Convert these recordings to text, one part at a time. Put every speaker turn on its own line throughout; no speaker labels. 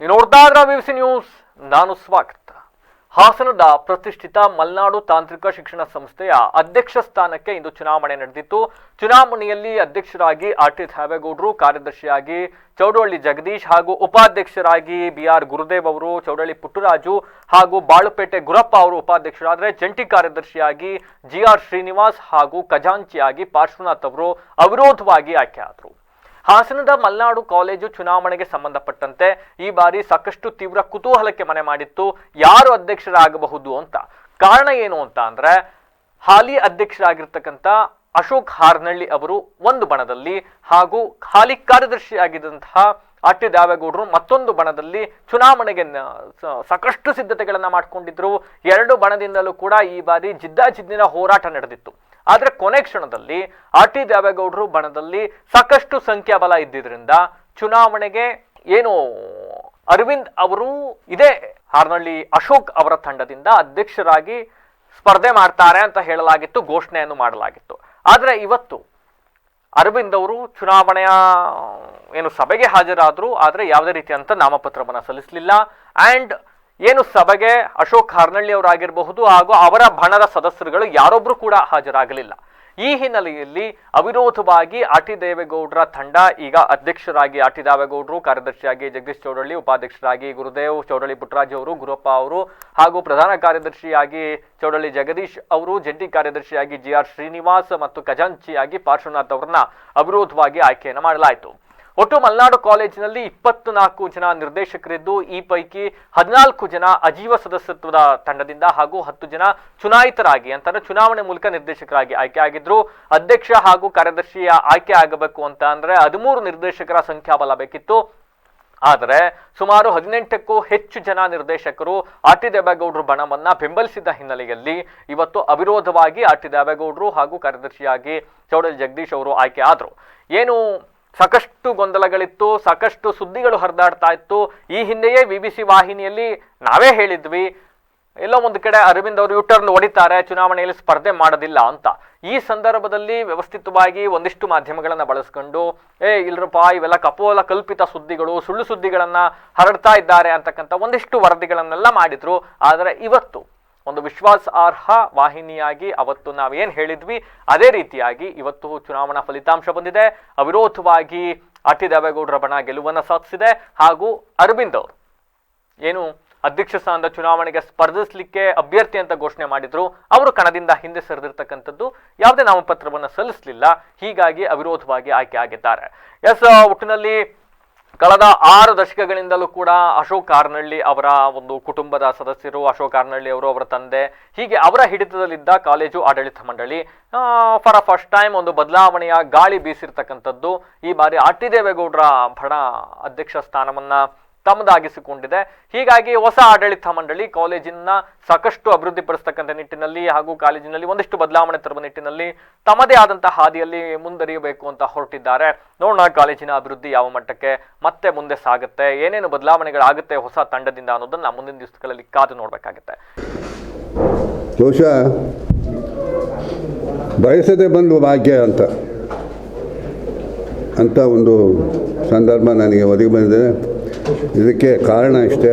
ನೀವು ನೋಡ್ತಾ ಇದ್ರ ಸಿ ನ್ಯೂಸ್, ನಾನು ಸ್ವಾಗತ. ಹಾಸನದ ಪ್ರತಿಷ್ಠಿತ ಮಲ್ನಾಡು ತಾಂತ್ರಿಕ ಶಿಕ್ಷಣ ಸಂಸ್ಥೆಯ ಅಧ್ಯಕ್ಷ ಸ್ಥಾನಕ್ಕೆ ಇಂದು ಚುನಾವಣೆ ನಡೆದಿತ್ತು. ಚುನಾವಣೆಯಲ್ಲಿ ಅಧ್ಯಕ್ಷರಾಗಿ ಆರ್ ಟಿ ಧಾವೇಗೌಡರು ಕಾರ್ಯದರ್ಶಿಯಾಗಿ ಚೌಡಹಳ್ಳಿ ಜಗದೀಶ್ ಹಾಗೂ ಉಪಾಧ್ಯಕ್ಷರಾಗಿ ಬಿ ಆರ್ ಗುರುದೇವ್ ಅವರು ಚೌಡಳ್ಳಿ ಪುಟ್ಟರಾಜು ಹಾಗೂ ಬಾಳುಪೇಟೆ ಗುರಪ್ಪ ಅವರು ಉಪಾಧ್ಯಕ್ಷರಾದರೆ ಜಂಟಿ ಕಾರ್ಯದರ್ಶಿಯಾಗಿ ಜಿ ಆರ್ ಶ್ರೀನಿವಾಸ್ ಹಾಗೂ ಖಜಾಂಚಿಯಾಗಿ ಪಾರ್ಶ್ವನಾಥ್ ಅವರು ಅವಿರೋಧವಾಗಿ ಆಯ್ಕೆಯಾದರು ಹಾಸನದ ಮಲ್ನಾಡು ಕಾಲೇಜು ಚುನಾವಣೆಗೆ ಸಂಬಂಧಪಟ್ಟಂತೆ ಈ ಬಾರಿ ಸಾಕಷ್ಟು ತೀವ್ರ ಕುತೂಹಲಕ್ಕೆ ಮನೆ ಮಾಡಿತ್ತು. ಯಾರು ಅಧ್ಯಕ್ಷರಾಗಬಹುದು ಅಂತ. ಕಾರಣ ಏನು ಅಂತ ಅಂದ್ರೆ, ಹಾಲಿ ಅಧ್ಯಕ್ಷರಾಗಿರ್ತಕ್ಕಂಥ ಅಶೋಕ್ ಹಾರ್ನಳ್ಳಿ ಅವರು ಒಂದು ಬಣದಲ್ಲಿ ಹಾಗೂ ಹಾಲಿ ಕಾರ್ಯದರ್ಶಿಯಾಗಿದ್ದಂತಹ ಆರ್ ಟಿ ದಾವೇಗೌಡರು ಮತ್ತೊಂದು ಬಣದಲ್ಲಿ ಚುನಾವಣೆಗೆ ಸಾಕಷ್ಟು ಸಿದ್ಧತೆಗಳನ್ನ ಮಾಡಿಕೊಂಡಿದ್ರು. ಎರಡು ಬಣದಿಂದಲೂ ಕೂಡ ಈ ಬಾರಿ ಜಿದ್ದಾಜಿದ್ದಿನ ಹೋರಾಟ ನಡೆದಿತ್ತು. ಆದ್ರೆ ಕೊನೆ ಕ್ಷಣದಲ್ಲಿ ಆರ್ ಟಿ ದೇವೇಗೌಡರು ಬಣದಲ್ಲಿ ಸಾಕಷ್ಟು ಸಂಖ್ಯಾಬಲ ಇದ್ದಿದ್ರಿಂದ ಚುನಾವಣೆಗೆ ಏನು ಅರವಿಂದ್ ಅವರು ಇದೇ ಹಾರ್ನಳ್ಳಿ ಅಶೋಕ್ ಅವರ ತಂಡದಿಂದ ಅಧ್ಯಕ್ಷರಾಗಿ ಸ್ಪರ್ಧೆ ಮಾಡ್ತಾರೆ ಅಂತ ಹೇಳಲಾಗಿತ್ತು, ಘೋಷಣೆಯನ್ನು ಮಾಡಲಾಗಿತ್ತು. ಆದರೆ ಇವತ್ತು ಅರವಿಂದ್ ಅವರು ಚುನಾವಣೆಯ, ಏನು ಸಭೆಗೆ ಹಾಜರಾದ್ರು, ಆದರೆ ಯಾವುದೇ ರೀತಿಯಂತ ನಾಮಪತ್ರವನ್ನು ಸಲ್ಲಿಸಲಿಲ್ಲ. ಅಂಡ್ ಏನು ಸಭೆಗೆ ಅಶೋಕ್ ಹಾರ್ನಳ್ಳಿ ಅವರಾಗಿರಬಹುದು ಹಾಗೂ ಅವರ ಬಣದ ಸದಸ್ಯರುಗಳು ಯಾರೊಬ್ಬರು ಕೂಡ ಹಾಜರಾಗಲಿಲ್ಲ. ಈ ಹಿನ್ನೆಲೆಯಲ್ಲಿ ಅವಿರೋಧವಾಗಿ ಆರ್ ಟಿ ದೇವೇಗೌಡರ ತಂಡ ಈಗ ಅಧ್ಯಕ್ಷರಾಗಿ ಆರ್ ಟಿ ದೇವೇಗೌಡರು, ಕಾರ್ಯದರ್ಶಿಯಾಗಿ ಜಗದೀಶ್ ಚೌಡಳ್ಳಿ, ಉಪಾಧ್ಯಕ್ಷರಾಗಿ ಗುರುದೇವ್ ಚೌಡಳ್ಳಿ ಪುಟ್ರಾಜ್ ಅವರು, ಗುರುಪ್ಪ ಅವರು ಹಾಗೂ ಪ್ರಧಾನ ಕಾರ್ಯದರ್ಶಿಯಾಗಿ ಚೌಡಳ್ಳಿ ಜಗದೀಶ್ ಅವರು, ಜಂಟಿ ಕಾರ್ಯದರ್ಶಿಯಾಗಿ ಜಿ ಆರ್ ಶ್ರೀನಿವಾಸ್ ಮತ್ತು ಖಜಾಂಚಿಯಾಗಿ ಪಾರ್ಶ್ವನಾಥ್ ಅವರನ್ನ ಅವಿರೋಧವಾಗಿ ಆಯ್ಕೆಯನ್ನು ಮಾಡಲಾಯಿತು. ಒಟ್ಟು ಮಲ್ನಾಡು ಕಾಲೇಜಿನಲ್ಲಿ ಇಪ್ಪತ್ತು ನಾಲ್ಕು ಜನ ನಿರ್ದೇಶಕರಿದ್ದು, ಈ ಪೈಕಿ ಹದಿನಾಲ್ಕು ಜನ ಅಜೀವ ಸದಸ್ಯತ್ವದ ತಂಡದಿಂದ ಹಾಗೂ ಹತ್ತು ಜನ ಚುನಾಯಿತರಾಗಿ ಅಂತಂದ್ರೆ ಚುನಾವಣೆ ಮೂಲಕ ನಿರ್ದೇಶಕರಾಗಿ ಆಯ್ಕೆ ಆಗಿದ್ರು. ಅಧ್ಯಕ್ಷ ಹಾಗೂ ಕಾರ್ಯದರ್ಶಿಯ ಆಯ್ಕೆ ಆಗಬೇಕು ಅಂತ ಅಂದ್ರೆ ಹದಿಮೂರು ನಿರ್ದೇಶಕರ ಸಂಖ್ಯಾಬಲ ಬೇಕಿತ್ತು. ಆದರೆ ಸುಮಾರು ಹದಿನೆಂಟಕ್ಕೂ ಹೆಚ್ಚು ಜನ ನಿರ್ದೇಶಕರು ಆರ್ ಟಿ ದೇವೇಗೌಡರು ಬಣವನ್ನ ಬೆಂಬಲಿಸಿದ ಹಿನ್ನೆಲೆಯಲ್ಲಿ ಇವತ್ತು ಅವಿರೋಧವಾಗಿ ಆರ್ ಟಿ ದೇವೇಗೌಡರು ಹಾಗೂ ಕಾರ್ಯದರ್ಶಿಯಾಗಿ ಚೌಡಲ್ ಜಗದೀಶ್ ಅವರು ಆಯ್ಕೆ ಆದರು. ಏನು ಸಾಕಷ್ಟು ಗೊಂದಲಗಳಿತ್ತು, ಸಾಕಷ್ಟು ಸುದ್ದಿಗಳು ಹರಿದಾಡ್ತಾ ಇತ್ತು. ಈ ಹಿಂದೆಯೇ ವಿ ಬಿ ಸಿ ವಾಹಿನಿಯಲ್ಲಿ ನಾವೇ ಹೇಳಿದ್ವಿ, ಎಲ್ಲೋ ಒಂದು ಕಡೆ ಅರವಿಂದ್ ಅವರು ಯೂಟರ್ನ್ ಹೊಡಿತಾರೆ, ಚುನಾವಣೆಯಲ್ಲಿ ಸ್ಪರ್ಧೆ ಮಾಡೋದಿಲ್ಲ ಅಂತ. ಈ ಸಂದರ್ಭದಲ್ಲಿ ವ್ಯವಸ್ಥಿತವಾಗಿ ಒಂದಿಷ್ಟು ಮಾಧ್ಯಮಗಳನ್ನು ಬಳಸ್ಕೊಂಡು, ಏ, ಇಲ್ರಪ್ಪ, ಇವೆಲ್ಲ ಕಪೋಲ ಕಲ್ಪಿತ ಸುದ್ದಿಗಳು, ಸುಳ್ಳು ಸುದ್ದಿಗಳನ್ನು ಹರಡ್ತಾ ಇದ್ದಾರೆ ಅಂತಕ್ಕಂಥ ಒಂದಿಷ್ಟು ವರದಿಗಳನ್ನೆಲ್ಲ ಮಾಡಿದ್ರು. ಆದರೆ ಇವತ್ತು ಒಂದು ವಿಶ್ವಾಸಾರ್ಹ ವಾಹಿನಿಯಾಗಿ ಅವತ್ತು ನಾವು ಏನು ಹೇಳಿದ್ವಿ, ಅದೇ ರೀತಿಯಾಗಿ ಇವತ್ತು ಚುನಾವಣಾ ಫಲಿತಾಂಶ ಬಂದಿದೆ. ಅವಿರೋಧವಾಗಿ ಅತಿ ದೇವೇಗೌಡರ ಬಣ ಗೆಲುವನ್ನು ಸಾಧಿಸಿದೆ. ಹಾಗೂ ಅರವಿಂದ್ ಅವರು ಏನು ಅಧ್ಯಕ್ಷ ಸ್ಥಾನದ ಚುನಾವಣೆಗೆ ಸ್ಪರ್ಧಿಸಲಿಕ್ಕೆ ಅಭ್ಯರ್ಥಿ ಅಂತ ಘೋಷಣೆ ಮಾಡಿದ್ರು. ಅವರು ಕಣದಿಂದ ಹಿಂದೆ ಸರಿದಿರ್ತಕ್ಕಂಥದ್ದು. ಯಾವುದೇ ನಾಮಪತ್ರವನ್ನು ಸಲ್ಲಿಸಲಿಲ್ಲ. ಹೀಗಾಗಿ ಅವಿರೋಧವಾಗಿ ಆಯ್ಕೆ ಆಗಿದ್ದಾರೆ. ಎಸ್, ಒಟ್ಟಿನಲ್ಲಿ ಕಳೆದ ಆರು ದಶಕಗಳಿಂದಲೂ ಕೂಡ ಅಶೋಕ್ ಕಾರ್ನಳ್ಳಿ ಅವರ ಒಂದು ಕುಟುಂಬದ ಸದಸ್ಯರು, ಅಶೋಕ್ ಕಾರ್ನಳ್ಳಿ ಅವರು ಅವರ ತಂದೆ, ಹೀಗೆ ಅವರ ಹಿಡಿತದಲ್ಲಿದ್ದ ಕಾಲೇಜು, ಆಡಳಿತ ಮಂಡಳಿ. ಫಾರ್ ಅ ಫಸ್ಟ್ ಟೈಮ್ ಒಂದು ಬದಲಾವಣೆಯ ಗಾಳಿ ಬೀಸಿರ್ತಕ್ಕಂಥದ್ದು. ಈ ಬಾರಿ ಆರ್ ಟಿ ದೇವೇಗೌಡರ ಬಣ ಅಧ್ಯಕ್ಷ ಸ್ಥಾನವನ್ನ ತಮ್ಮದಾಗಿಸಿಕೊಂಡಿದೆ. ಹೀಗಾಗಿ ಹೊಸ ಆಡಳಿತ ಮಂಡಳಿ ಕಾಲೇಜಿನ ಸಾಕಷ್ಟು ಅಭಿವೃದ್ಧಿಪಡಿಸ್ತಕ್ಕಂಥ ನಿಟ್ಟಿನಲ್ಲಿ ಹಾಗೂ ಕಾಲೇಜಿನಲ್ಲಿ ಒಂದಿಷ್ಟು ಬದಲಾವಣೆ ತರುವ ನಿಟ್ಟಿನಲ್ಲಿ ತಮ್ಮದೇ ಆದಂತಹ ಹಾದಿಯಲ್ಲಿ ಮುಂದರಿಯಬೇಕು ಅಂತ ಹೊರಟಿದ್ದಾರೆ. ನೋಡೋಣ ಕಾಲೇಜಿನ ಅಭಿವೃದ್ಧಿ ಯಾವ ಮಟ್ಟಕ್ಕೆ ಮತ್ತೆ ಮುಂದೆ ಸಾಗುತ್ತೆ, ಏನೇನು ಬದಲಾವಣೆಗಳಾಗುತ್ತೆ ಹೊಸ ತಂಡದಿಂದ ಅನ್ನೋದನ್ನ ಮುಂದಿನ ದಿವಸಗಳಲ್ಲಿ ಕಾದು ನೋಡಬೇಕಾಗುತ್ತೆ.
ಬಹುಶಃ ಬಯಸದೆ ಬಂದು ಭಾಗ್ಯ ಅಂತ ಅಂತ ಒಂದು ಸಂದರ್ಭ ನನಗೆ ಒದಗಿ ಬಂದಿದೆ. ಇದಕ್ಕೆ ಕಾರಣ ಇಷ್ಟೇ,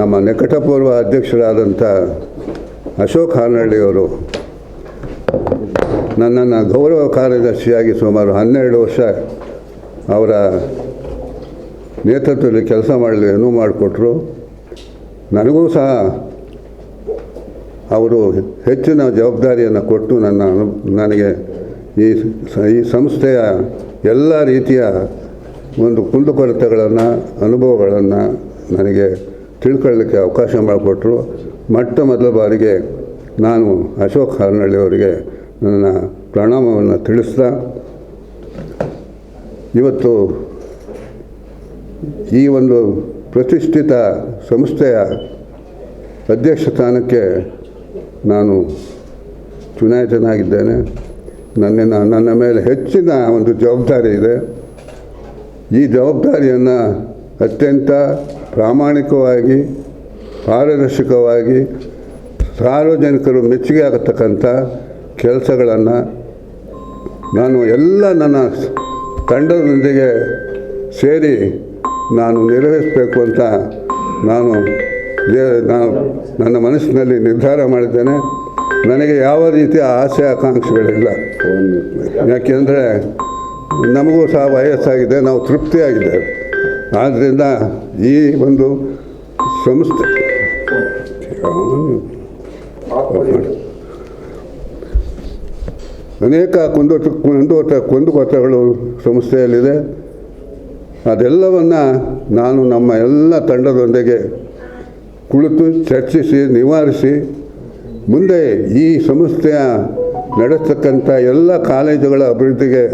ನಮ್ಮ ನಿಕಟಪೂರ್ವ ಅಧ್ಯಕ್ಷರಾದಂಥ ಅಶೋಕ್ ಹಾನಳ್ಳಿಯವರು ನನ್ನನ್ನು ಗೌರವ ಕಾರ್ಯದರ್ಶಿಯಾಗಿ ಸುಮಾರು ಹನ್ನೆರಡು ವರ್ಷ ಅವರ ನೇತೃತ್ವದಲ್ಲಿ ಕೆಲಸ ಮಾಡಲು ಅನುವು ಮಾಡಿಕೊಟ್ರು. ನನಗೂ ಸಹ ಅವರು ಹೆಚ್ಚಿನ ಜವಾಬ್ದಾರಿಯನ್ನು ಕೊಟ್ಟು ನನ್ನ ನನಗೆ ಈ ಸಂಸ್ಥೆಯ ಎಲ್ಲ ರೀತಿಯ ಒಂದು ಕುಂದುಕೊರತೆಗಳನ್ನು, ಅನುಭವಗಳನ್ನು ನನಗೆ ತಿಳ್ಕೊಳ್ಳಿಕ್ಕೆ ಅವಕಾಶ ಮಾಡಿಕೊಟ್ರು. ಮೊಟ್ಟ ಮೊದಲ ಬಾರಿಗೆ ನಾನು ಅಶೋಕ್ ಹಾರ್ನಳ್ಳಿ ಅವರಿಗೆ ನನ್ನ ಪ್ರಣಾಮವನ್ನು ತಿಳಿಸ್ತಾ, ಇವತ್ತು ಈ ಒಂದು ಪ್ರತಿಷ್ಠಿತ ಸಂಸ್ಥೆಯ ಅಧ್ಯಕ್ಷ ಸ್ಥಾನಕ್ಕೆ ನಾನು ಚುನಾಯಿತನಾಗಿದ್ದೇನೆ. ನನ್ನ ನನ್ನ ಮೇಲೆ ಹೆಚ್ಚಿನ ಒಂದು ಜವಾಬ್ದಾರಿ ಇದೆ. ಈ ಜವಾಬ್ದಾರಿಯನ್ನು ಅತ್ಯಂತ ಪ್ರಾಮಾಣಿಕವಾಗಿ, ಪಾರದರ್ಶಕವಾಗಿ ಸಾರ್ವಜನಿಕರು ಮೆಚ್ಚುಗೆ ಆಗತಕ್ಕಂಥ ಕೆಲಸಗಳನ್ನು ನಾನು ಎಲ್ಲ ನನ್ನ ತಂಡದೊಂದಿಗೆ ಸೇರಿ ನಾನು ನಿರ್ವಹಿಸಬೇಕು ಅಂತ ನಾನು ನಾನು ನನ್ನ ಮನಸ್ಸಿನಲ್ಲಿ ನಿರ್ಧಾರ ಮಾಡಿದ್ದೇನೆ. ನನಗೆ ಯಾವ ರೀತಿಯ ಆಸೆ, ಆಕಾಂಕ್ಷೆಗಳಿಲ್ಲ. ಯಾಕೆಂದರೆ ನಮಗೂ ಸಹ ವಯಸ್ಸಾಗಿದೆ, ನಾವು ತೃಪ್ತಿಯಾಗಿದ್ದೇವೆ. ಆದ್ದರಿಂದ ಈ ಒಂದು ಸಂಸ್ಥೆ ಅನೇಕ ಕುಂದು ಕುಂದೋಟ ಕುಂದುಕೊರತೆಗಳು ಸಂಸ್ಥೆಯಲ್ಲಿದೆ. ಅದೆಲ್ಲವನ್ನು ನಾನು ನಮ್ಮ ಎಲ್ಲ ತಂಡದೊಂದಿಗೆ ಕುಳಿತು ಚರ್ಚಿಸಿ, ನಿವಾರಿಸಿ, ಮುಂದೆ ಈ ಸಂಸ್ಥೆಯ ನಡೆಸ್ತಕ್ಕಂಥ ಎಲ್ಲ ಕಾಲೇಜುಗಳ ಅಭಿವೃದ್ಧಿಗೆ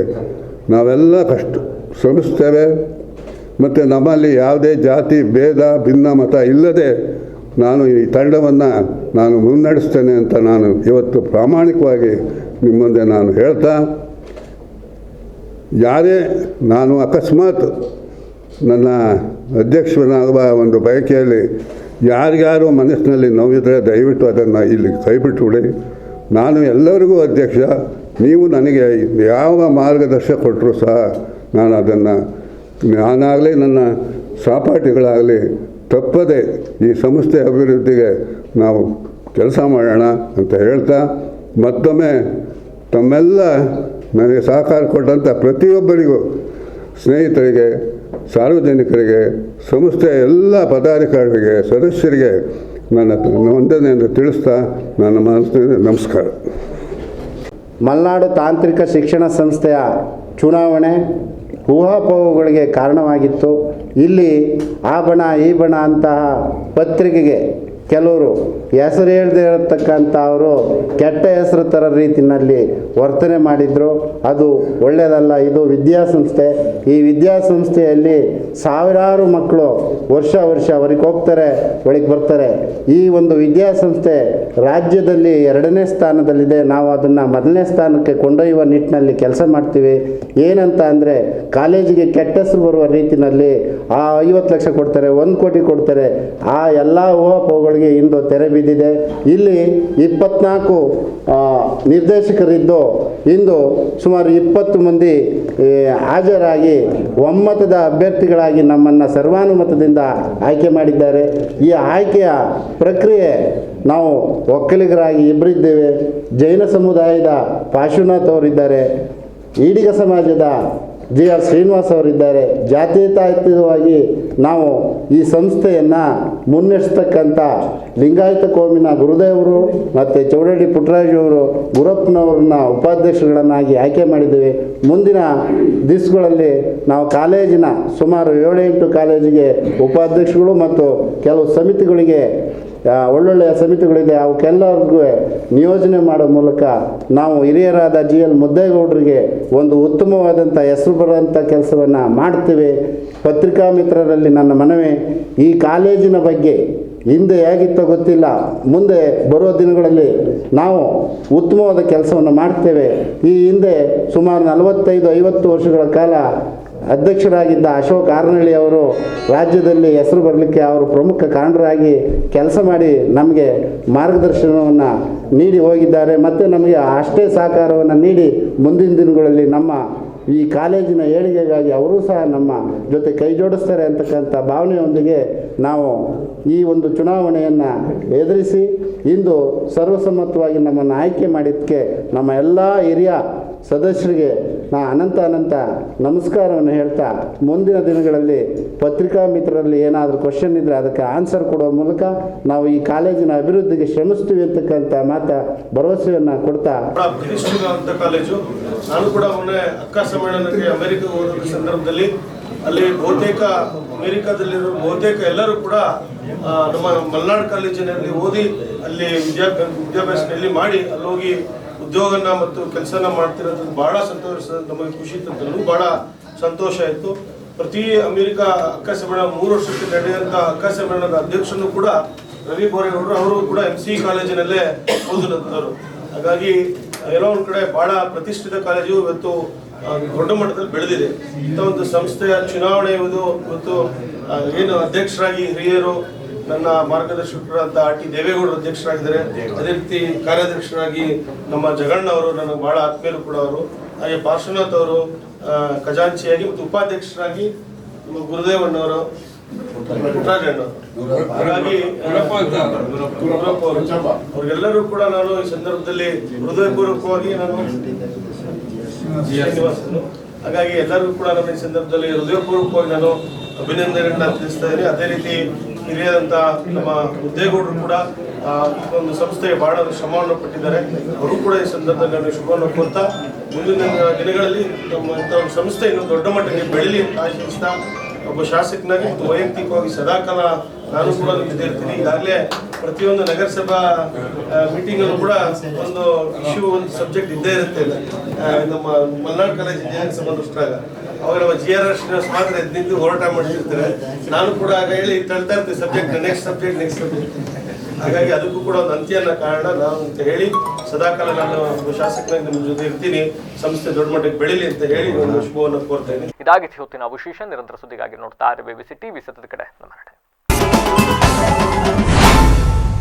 ನಾವೆಲ್ಲ ಕಷ್ಟ ಶ್ರಮಿಸ್ತೇವೆ. ಮತ್ತು ನಮ್ಮಲ್ಲಿ ಯಾವುದೇ ಜಾತಿ, ಭೇದ, ಭಿನ್ನ, ಮತ ಇಲ್ಲದೆ ನಾನು ಈ ತಂಡವನ್ನು ನಾನು ಮುನ್ನಡೆಸ್ತೇನೆ ಅಂತ ನಾನು ಇವತ್ತು ಪ್ರಾಮಾಣಿಕವಾಗಿ ನಿಮ್ಮ ಮುಂದೆ ನಾನು ಹೇಳ್ತಾ, ಯಾರೇ ನಾನು ಅಕಸ್ಮಾತ್ ನನ್ನ ಅಧ್ಯಕ್ಷನಾಗುವ ಒಂದು ಬಯಕೆಯಲ್ಲಿ ಯಾರಿಗಾರು ಮನಸ್ಸಿನಲ್ಲಿ ನೋವಿದ್ರೆ ದಯವಿಟ್ಟು ಅದನ್ನು ಇಲ್ಲಿ ಕೈಬಿಟ್ಟುಬಿಡಿ ನಾನು ಎಲ್ಲರಿಗೂ ಅಧ್ಯಕ್ಷ ನೀವು ನನಗೆ ಯಾವ ಮಾರ್ಗದರ್ಶನ ಕೊಟ್ಟರು ಸಹ ನಾನು ಅದನ್ನು ನಾನಾಗಲಿ ನನ್ನ ಸಹಪಾಠಿಗಳಾಗಲಿ ತಪ್ಪದೆ ಈ ಸಂಸ್ಥೆ ಅಭಿವೃದ್ಧಿಗೆ ನಾವು ಕೆಲಸ ಮಾಡೋಣ ಅಂತ ಹೇಳ್ತಾ ಮತ್ತೊಮ್ಮೆ ತಮ್ಮೆಲ್ಲ ನನಗೆ ಸಹಕಾರ ಕೊಟ್ಟಂಥ ಪ್ರತಿಯೊಬ್ಬರಿಗೂ ಸ್ನೇಹಿತರಿಗೆ, ಸಾರ್ವಜನಿಕರಿಗೆ ಸಂಸ್ಥೆಯ ಎಲ್ಲ ಪದಾಧಿಕಾರಿಗಳಿಗೆ, ಸದಸ್ಯರಿಗೆ ನನ್ನ ವಂದನೆಯನ್ನು ತಿಳಿಸ್ತಾ ನನ್ನ ಮನಸ್ಸಿನ ನಮಸ್ಕಾರ.
ಮಲೆನಾಡು ತಾಂತ್ರಿಕ ಶಿಕ್ಷಣ ಸಂಸ್ಥೆಯ ಚುನಾವಣೆ ಊಹಾಪೋಹಗಳಿಗೆ ಕಾರಣವಾಗಿತ್ತು. ಇಲ್ಲಿ ಆ ಬಣ ಈ ಬಣ ಅಂತಹ ಪತ್ರಿಕೆಗೆ ಕೆಲವರು ಹೆಸರು ಹೇಳದೇ ಇರತಕ್ಕಂಥ ಅವರು ಕೆಟ್ಟ ಹೆಸರು ಥರ ರೀತಿಯಲ್ಲಿ ವರ್ತನೆ ಮಾಡಿದರು. ಅದು ಒಳ್ಳೆಯದಲ್ಲ ಇದು ವಿದ್ಯಾಸಂಸ್ಥೆ. ಈ ವಿದ್ಯಾಸಂಸ್ಥೆಯಲ್ಲಿ ಸಾವಿರಾರು ಮಕ್ಕಳು ವರ್ಷ ವರ್ಷ ಹೊರಗೆ ಹೋಗ್ತಾರೆ, ಒಳಗೆ ಬರ್ತಾರೆ. ಈ ಒಂದು ವಿದ್ಯಾಸಂಸ್ಥೆ ರಾಜ್ಯದಲ್ಲಿ ಎರಡನೇ ಸ್ಥಾನದಲ್ಲಿದೆ. ನಾವು ಅದನ್ನು ಮೊದಲನೇ ಸ್ಥಾನಕ್ಕೆ ಕೊಂಡೊಯ್ಯುವ ನಿಟ್ಟಿನಲ್ಲಿ ಕೆಲಸ ಮಾಡ್ತೀವಿ. ಏನಂತ ಅಂದರೆ ಕಾಲೇಜಿಗೆ ಕೆಟ್ಟ ಹೆಸರು ಬರುವ ರೀತಿಯಲ್ಲಿ ಆ ಐವತ್ತು ಲಕ್ಷ ಕೊಡ್ತಾರೆ, ಒಂದು ಕೋಟಿ ಕೊಡ್ತಾರೆ. ಆ ಎಲ್ಲ ಇಂದು ತೆರೆ ಬಿದ್ದಿದೆ. ಇಲ್ಲಿ ಇಪ್ಪತ್ನಾಲ್ಕು ನಿರ್ದೇಶಕರಿದ್ದು ಇಂದು ಸುಮಾರು ಇಪ್ಪತ್ತು ಮಂದಿ ಹಾಜರಾಗಿ ಒಮ್ಮತದ ಅಭ್ಯರ್ಥಿಗಳಾಗಿ ನಮ್ಮನ್ನು ಸರ್ವಾನುಮತದಿಂದ ಆಯ್ಕೆ ಮಾಡಿದ್ದಾರೆ. ಈ ಆಯ್ಕೆಯ ಪ್ರಕ್ರಿಯೆ ನಾವು ಒಕ್ಕಲಿಗರಾಗಿ ಇಬ್ಬರಿದ್ದೇವೆ ಜೈನ ಸಮುದಾಯದ ಪಾಶುನಾಥ್ ಅವರಿದ್ದಾರೆ. ಈಡಿಗ ಸಮಾಜದ ಜಿ ಆರ್ ಶ್ರೀನಿವಾಸ್ ಅವರಿದ್ದಾರೆ. ಜಾತ್ಯತೀತವಾಗಿ ನಾವು ಈ ಸಂಸ್ಥೆಯನ್ನು ಮುನ್ನಡೆಸ್ತಕ್ಕಂಥ ಲಿಂಗಾಯತ ಕೋಮಿನ ಗುರುದೇವರು ಮತ್ತು ಚೌಡಳ್ಳಿ ಅವರು, ಗುರಪ್ಪನವ್ರನ್ನ ಉಪಾಧ್ಯಕ್ಷಗಳನ್ನಾಗಿ ಆಯ್ಕೆ ಮಾಡಿದ್ದೇವೆ. ಮುಂದಿನ ದಿವಸಗಳಲ್ಲಿ ನಾವು ಕಾಲೇಜಿನ ಸುಮಾರು ಏಳೆಂಟು ಕಾಲೇಜಿಗೆ ಉಪಾಧ್ಯಕ್ಷಗಳು ಮತ್ತು ಕೆಲವು ಸಮಿತಿಗಳಿಗೆ ಒಳ್ಳೊಳ್ಳೆಯ ಸಮಿತಿಗಳಿದೆ. ಅವಕ್ಕೆಲ್ಲರಿಗೂ ನಿಯೋಜನೆ ಮಾಡೋ ಮೂಲಕ ನಾವು ಹಿರಿಯರಾದ ಜಿ ಎಲ್ ಮುದ್ದೇಗೌಡರಿಗೆ ಒಂದು ಉತ್ತಮವಾದಂಥ ಹೆಸರು ಬರುವಂಥ ಕೆಲಸವನ್ನು ಮಾಡ್ತೇವೆ. ಪತ್ರಿಕಾ ಮಿತ್ರರಲ್ಲಿ ನನ್ನ ಮನವಿ, ಈ ಕಾಲೇಜಿನ ಬಗ್ಗೆ ಹಿಂದೆ ಹೇಗಿತ್ತೋ ಗೊತ್ತಿಲ್ಲ. ಮುಂದೆ ಬರುವ ದಿನಗಳಲ್ಲಿ ನಾವು ಉತ್ತಮವಾದ ಕೆಲಸವನ್ನು ಮಾಡ್ತೇವೆ. ಈ ಹಿಂದೆ ಸುಮಾರು ನಲವತ್ತೈದು ಐವತ್ತು ವರ್ಷಗಳ ಕಾಲ ಅಧ್ಯಕ್ಷರಾಗಿದ್ದ ಅಶೋಕ್ ಆರ್ನಳ್ಳಿ ಅವರು ರಾಜ್ಯದಲ್ಲಿ ಹೆಸರು ಬರಲಿಕ್ಕೆ ಅವರು ಪ್ರಮುಖ ಕಾರಣರಾಗಿ ಕೆಲಸ ಮಾಡಿ ನಮಗೆ ಮಾರ್ಗದರ್ಶನವನ್ನು ನೀಡಿ ಹೋಗಿದ್ದಾರೆ ಮತ್ತು ನಮಗೆ ಅಷ್ಟೇ ಸಹಕಾರವನ್ನು ನೀಡಿ ಮುಂದಿನ ದಿನಗಳಲ್ಲಿ ನಮ್ಮ ಈ ಕಾಲೇಜಿನ ಏಳಿಗೆಗಾಗಿ ಅವರೂ ಸಹ ನಮ್ಮ ಜೊತೆ ಕೈ ಜೋಡಿಸ್ತಾರೆ ಅಂತಕ್ಕಂಥ ಭಾವನೆಯೊಂದಿಗೆ ನಾವು ಈ ಒಂದು ಚುನಾವಣೆಯನ್ನು ಎದುರಿಸಿ ಇಂದು ಸರ್ವಸಮ್ಮತವಾಗಿ ನಮ್ಮನ್ನು ಆಯ್ಕೆ ಮಾಡಿದ್ದಕ್ಕೆ ನಮ್ಮ ಎಲ್ಲ ಹಿರಿಯ ಸದಸ್ಯರಿಗೆ ನಾ ಅನಂತ ಅನಂತ ನಮಸ್ಕಾರವನ್ನು ಹೇಳ್ತಾ ಮುಂದಿನ ದಿನಗಳಲ್ಲಿ ಪತ್ರಿಕಾ ಮಿತ್ರರಲ್ಲಿ ಏನಾದರೂ ಕ್ವಶನ್ ಇದ್ದರೆ ಅದಕ್ಕೆ ಆನ್ಸರ್ ಕೊಡುವ ಮೂಲಕ ನಾವು ಈ ಕಾಲೇಜಿನ ಅಭಿವೃದ್ಧಿಗೆ ಶ್ರಮಿಸ್ತೀವಿ ಅಂತಕ್ಕಂಥ ಮಾತ ಭರವಸೆಯನ್ನು ಕೊಡ್ತಾ
ಕೂಡ ಕಾಲೇಜು. ನಾನು ಕೂಡ ಮೊನ್ನೆ ಅಕ್ಕ ಸಮ್ಮೇಳನಕ್ಕೆ ಅಮೆರಿಕ ಹೋದ ಸಂದರ್ಭದಲ್ಲಿ ಅಲ್ಲಿ ಬಹುತೇಕ ಅಮೆರಿಕದಲ್ಲಿರೋ ಬಹುತೇಕ ಎಲ್ಲರೂ ಕೂಡ ನಮ್ಮ ಮಲ್ನಾಡ್ ಕಾಲೇಜಿನಲ್ಲಿ ಓದಿ ಅಲ್ಲಿ ವಿದ್ಯಾಭ್ಯಾಸ ವಿದ್ಯಾಭ್ಯಾಸದಲ್ಲಿ ಮಾಡಿ ಅಲ್ಲಿ ಹೋಗಿ ಉದ್ಯೋಗನ ಮತ್ತು ಕೆಲಸನ ಮಾಡ್ತಿರೋದು ಬಹಳ ಸಂತೋಷ, ನಮಗೆ ಖುಷಿ ತಂದ್ರು ಬಹಳ ಸಂತೋಷ ಆಯಿತು. ಪ್ರತಿ ಅಮೆರಿಕ ಅಕ್ಕ ಸಮ್ಮೇಳನ ಮೂರು ವರ್ಷಕ್ಕೆ ನಡೆಯುವಂಥ ಅಕ್ಕ ಸಮ್ಮೇಳನದ ಅಧ್ಯಕ್ಷನು ಕೂಡ ರವಿ ಬೋರೇಗೌಡರು ಅವರು ಕೂಡ ಎಂ ಸಿ ಕಾಲೇಜಿನಲ್ಲೇ ಓದಿದಂಥವ್ರು ಹಾಗಾಗಿ ಎಲ್ಲೋ ಒಂದು ಕಡೆ ಬಹಳ ಪ್ರತಿಷ್ಠಿತ ಕಾಲೇಜು ಇವತ್ತು ದೊಡ್ಡ ಮಟ್ಟದಲ್ಲಿ ಬೆಳೆದಿದೆ. ಇಂಥ ಒಂದು ಸಂಸ್ಥೆಯ ಚುನಾವಣೆ ಮತ್ತು ಇವತ್ತು ಏನು ಅಧ್ಯಕ್ಷರಾಗಿ ಹಿರಿಯರು ನನ್ನ ಮಾರ್ಗದರ್ಶಕರಾದ ಆರ್ ಟಿ ದೇವೇಗೌಡರು ಅಧ್ಯಕ್ಷರಾಗಿದ್ದಾರೆ. ಅದೇ ರೀತಿ ಕಾರ್ಯಾಧ್ಯಕ್ಷರಾಗಿ ನಮ್ಮ ಜಗಣ್ಣ ಅವರು ನನಗೆ ಬಹಳ ಆತ್ಮೀಯರು ಕೂಡ ಅವರು. ಹಾಗೆ ಪಾರ್ಶ್ವನಾಥ್ ಅವರು ಖಜಾಂಚಿಯಾಗಿ ಮತ್ತು ಉಪಾಧ್ಯಕ್ಷರಾಗಿ ನಮ್ಮ ಗುರುದೇವಣ್ಣವರು ಹಾಗಾಗಿ ಅವ್ರಿಗೆಲ್ಲರೂ ಕೂಡ ನಾನು ಈ ಸಂದರ್ಭದಲ್ಲಿ ಹೃದಯಪೂರ್ವಕವಾಗಿ ನಾನು ಹಾಗಾಗಿ ಎಲ್ಲರೂ ಕೂಡ ನಾನು ಈ ಸಂದರ್ಭದಲ್ಲಿ ಹೃದಯಪೂರ್ವಕವಾಗಿ ನಾನು ಅಭಿನಂದನೆಗಳನ್ನ ತಿಳಿಸ್ತಾ ಇದ್ದೀನಿ. ಅದೇ ರೀತಿ ಹಿರಿಯರಂತ ನಮ್ಮ ಮುದ್ದೇಗೌಡರು ಕೂಡ ಒಂದು ಸಂಸ್ಥೆಗೆ ಬಹಳ ಶ್ರಮವನ್ನು ಪಟ್ಟಿದ್ದಾರೆ. ಅವರು ಕೂಡ ಈ ಸಂದರ್ಭದಲ್ಲಿ ನಾನು ಶುಭವನ್ನು ಕೊಡ್ತಾ ಮುಂದಿನ ದಿನಗಳಲ್ಲಿ ನಮ್ಮ ಇಂಥ ಸಂಸ್ಥೆ ಇನ್ನೂ ದೊಡ್ಡ ಮಟ್ಟಕ್ಕೆ ಬೆಳೀಲಿ ಅಂತ ಆಶಿಸ್ತಾ, ಒಬ್ಬ ಶಾಸಕನಾಗಿ ಮತ್ತು ವೈಯಕ್ತಿಕವಾಗಿ ಸದಾಕಾಲ ನಾನು ಕೂಡ ಇರ್ತೀನಿ ಈಗಾಗಲೇ ಪ್ರತಿಯೊಂದು ನಗರಸಭಾ ಮೀಟಿಂಗ್ ಅಲ್ಲೂ ಕೂಡ ಒಂದು ಇಶ್ಯೂ ಒಂದು ಸಬ್ಜೆಕ್ಟ್ ಇದ್ದೇ ಇರುತ್ತೆ ನಮ್ಮ ಮಲ್ನಾಡ್ ಕಾಲೇಜ್ ಇಂಜಿನಿಯರಿಂಗ್ ಸಂಬಂಧಿಸಿದಾಗ ನಮ್ಮ ಜಿ ಆರ್ ಶ್ರೀನಿವಾಸ್ ಮಾತ್ರ ಎದ್ದು ನಿಂತು ಹೋರಾಟ ಮಾಡ್ತಿರ್ತಾರೆ. ನಾನು ಕೂಡ ಆಗ ಹೇಳಿ ತಳ್ತಾ ಇರ್ತೀನಿ subject next subject next subject ಹಾಗಾಗಿ ಅದಕ್ಕೂ ಕೂಡ ಒಂದು ಅಂತ್ಯನ ಕಾರಣ ನಾನು ಅಂತ ಹೇಳಿ, ಸದಾಕಾಲ ನಾನು ಶಾಸಕನಾಗಿ ನಿಮ್ಮ ಜೊತೆ ಇರ್ತೀನಿ. ಸಂಸ್ಥೆ ದೊಡ್ಡ ಮಟ್ಟಕ್ಕೆ ಬೆಳೀಲಿ ಅಂತ ಹೇಳಿ ಒಂದು ಶುಭವನ್ನು ಕೋರ್ತಾ ಇದ್ದೀನಿ.
ಇದಾಗಿತ್ತು ವಿಶೇಷ ನಿರಂತರ ಸುದ್ದಿಗಾಗಿ ನೋಡ್ತಾ ಇರಬೇಕು ಟಿವಿ ಸತದ ಕಡೆ. ನಮ್ಮ